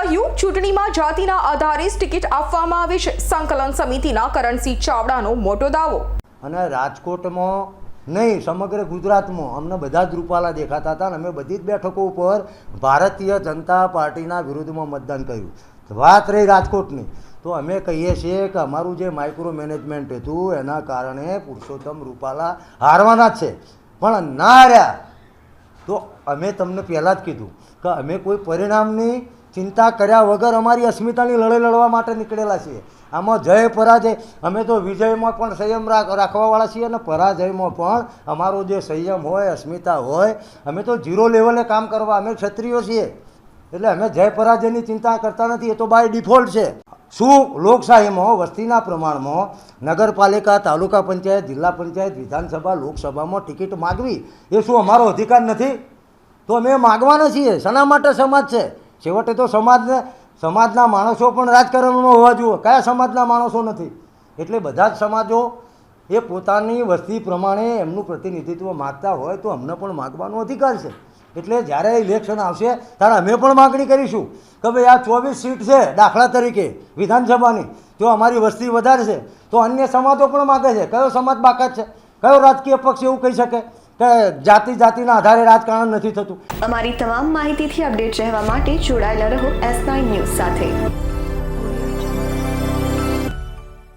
કહ્યું, ચૂંટણીમાં જાતિના આધારે ટિકિટ આપવામાં આવે છે. સંકલન સમિતિના કરણસિંહ ચાવડાનો મોટો દાવો. અને રાજકોટમાં નહીં, સમગ્ર ગુજરાતમાં. અમને બધા જ રૂપાલા દેખાતા હતા અને અમે બધી જ બેઠકો ઉપર ભારતીય જનતા પાર્ટીના વિરુદ્ધમાં મતદાન કર્યું. વાત રહી રાજકોટની. તો અમે કહીએ છીએ કે અમારું જે માઇક્રો મેનેજમેન્ટ હતું, એના કારણે પુરુષોત્તમ રૂપાલા હારવાના છે. પણ ના હાર્યા તો અમે તમને પહેલાં જ કીધું કે અમે કોઈ પરિણામની ચિંતા કર્યા વગર અમારી અસ્મિતાની લડાઈ લડવા માટે નીકળેલા છીએ. આમાં જય પરાજય. અમે તો વિજયમાં પણ સંયમ રાખ રાખવાવાળા છીએ અને પરાજયમાં પણ અમારો જે સંયમ હોય, અસ્મિતા હોય, અમે તો ઝીરો લેવલે કામ કરવા, અમે ક્ષત્રિયો છીએ. એટલે અમે જય પરાજયની ચિંતા કરતા નથી, એ તો બાય ડિફોલ્ટ છે. શું લોકશાહીમાં, વસ્તીના પ્રમાણમાં નગરપાલિકા, તાલુકા પંચાયત, જિલ્લા પંચાયત, વિધાનસભા, લોકસભામાં ટિકિટ માગવી, એ શું અમારો અધિકાર નથી? તો અમે માગવાના છીએ. શના માટે સમાજ છે? છેવટે તો સમાજને સમાજના માણસો પણ રાજકારણમાં હોવા જોઈએ. કયા સમાજના માણસો નથી? એટલે બધા જ સમાજો એ પોતાની વસ્તી પ્રમાણે એમનું પ્રતિનિધિત્વ માગતા હોય તો અમને પણ માગવાનો અધિકાર છે. એટલે જ્યારે ઇલેક્શન આવશે ત્યારે અમે પણ માગણી કરીશું કે ભાઈ આ ચોવીસ સીટ છે દાખલા તરીકે વિધાનસભાની તો અમારી વસ્તી વધારે છે તો અન્ય સમાજો પણ માગે છે. કયો સમાજ બાકાત છે? કયો રાજકીય પક્ષ એવું કહી શકે? કે જાતિ જાતિના આધારે રાજકારણ નથી થતું. અમારી તમામ માહિતીથી અપડેટ રહેવા માટે જોડાયેલા રહો એસ નાઇન ન્યૂઝ સાથે.